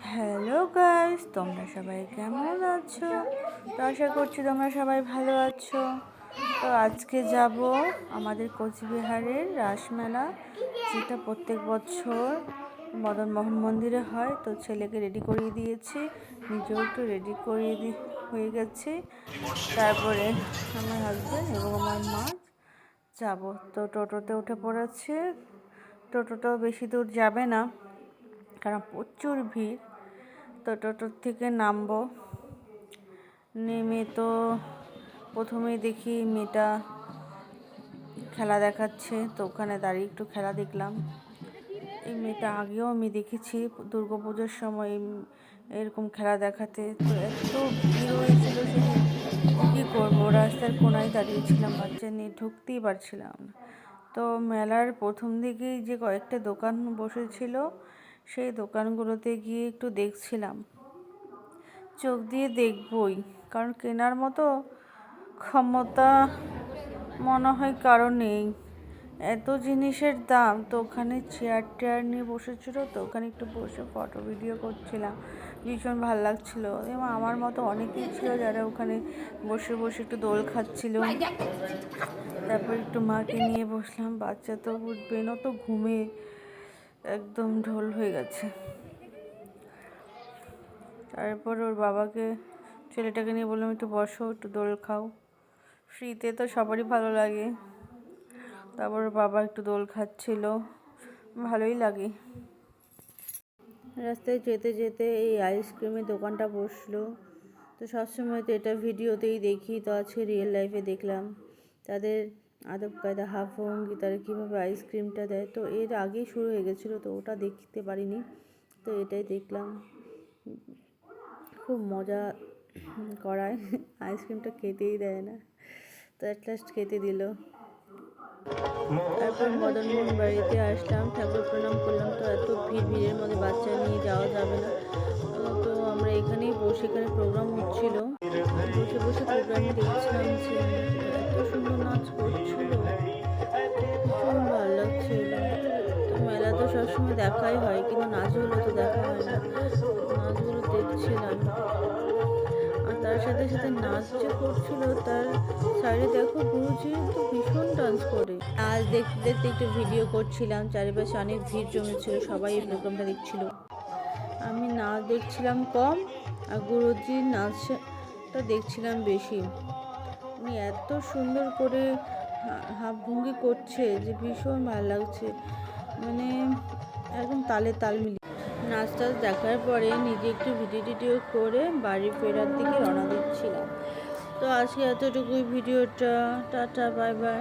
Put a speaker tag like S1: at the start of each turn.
S1: Hello guys তোমরা সবাই কেমন আছো? তো আশা করছি তোমরা সবাই ভালো আছো। তো আজকে যাব আমাদের কোচবিহারের রাসমেলা, যেটা প্রত্যেক বছর মদন মোহন মন্দিরে হয়। তো ছেলেকে রেডি করিয়ে দিয়েছি। নিজেও একটু রেডি করিয়ে দি হয়ে গেছি। তারপরে আমার হাজব্যান্ড এবং আমার মা যাব। তো টোটোতে উঠে পড়েছে। টোটোটাও বেশি দূর যাবে না। কারণ প্রচুর ভিড়। তো টোটোর থেকে নামবো। নেমে তো প্রথমেই দেখি মেয়েটা খেলা দেখাচ্ছে, তো ওখানে দাঁড়িয়ে একটু খেলা দেখলাম। এই মেয়েটা আগেও আমি দেখেছি দুর্গা পুজোর সময় এরকম খেলা দেখাতে। তো এত ভিড় হয়েছিল কী করব? রাস্তার কোনায় দাঁড়িয়েছিলাম, বাচ্চা নিয়ে ঢুকতেই পারছিলাম না। তো মেলার প্রথম দিকেই যে কয়েকটা দোকান বসেছিল সেই দোকানগুলোতে গিয়ে একটু দেখছিলাম। চোখ দিয়ে দেখবই, কারণ কেনার মতো ক্ষমতা মনে হয় কারও নেই। এত জিনিসের দাম, তো ওখানে চেয়ার টেয়ার নিয়ে বসেছিল, তো ওখানে একটু বসে ফটো ভিডিও করছিলাম। ভীষণ ভালো লাগছিল। এবং আমার মতো অনেকেই ছিল যারা ওখানে বসে বসে একটু দোল খাচ্ছিল। তারপর একটু মাকে নিয়ে বসলাম, বাচ্চা তো উঠবেন তো ঘুমে। একদম ঢোল হয়ে গেছে। তারপর ওর বাবাকে, ছেলেটাকে নিয়ে বললাম, একটু বসো, একটু দোল খাও। ফ্রিতে তো সবারই ভালো লাগে। তারপর বাবা একটু দোল খাচ্ছিল। ভালোই লাগে। রাস্তায় যেতে যেতে এই আইসক্রিমের দোকানটা বসল। তো সবসময় তো এটা ভিডিওতেই দেখি, তো আজকে রিয়েল লাইফে দেখলাম। তাদের আদব কায়দা, হাফ ভঙ্গি তারা কীভাবে আইসক্রিমটা দেয়, তো এর আগেই শুরু হয়ে গেছিল, তো ওটা দেখতে পারিনি, তো এটাই দেখলাম। খুব মজা করায় আইসক্রিমটা খেতেই দেয় না, তো অ্যাট লাস্ট খেতে দিল। তারপর মদন মোহন বাড়িতে আসলাম, ঠাকুর প্রণাম করলাম, তো এত ভিড়, ভিড়ের মধ্যে বাচ্চা নিয়ে যাওয়া যাবে না। তো আমরা এখানেই বসে, এখানে প্রোগ্রাম হচ্ছিল, বসে বসে প্রোগ্রাম দেখছিলাম যে এত সুন্দর তো দেখাই হয় কিন্তু নাচগুলো তো দেখা হয় না। নাচগুলো দেখছিলাম। আর তার সাথে সাথে নাচ যে করছিল তার সাইডে দেখো গুরুজি তো ভীষণ ডান্স করে। নাচ দেখতে দেখতে একটু ভিডিও করছিলাম চারিপাশে অনেক ভিড় জমেছিল সবাই এই প্রোগ্রামটা দেখছিল। আমি নাচ দেখছিলাম কম আর গুরুজির নাচটা দেখছিলাম বেশি। উনি এত সুন্দর করে হা- হাত ভঙ্গি করছে যে ভীষণ ভালো লাগছে। মানে তালে তাল মিলিয়ে। নাচ টাচ দেখার পরে নিজে একটু ভিডিও টিডিও করে বাড়ি ফেরার দিকে রওনা দিচ্ছিলাম। তো আজকে এতটুকুই ভিডিওটা। Tata bye bye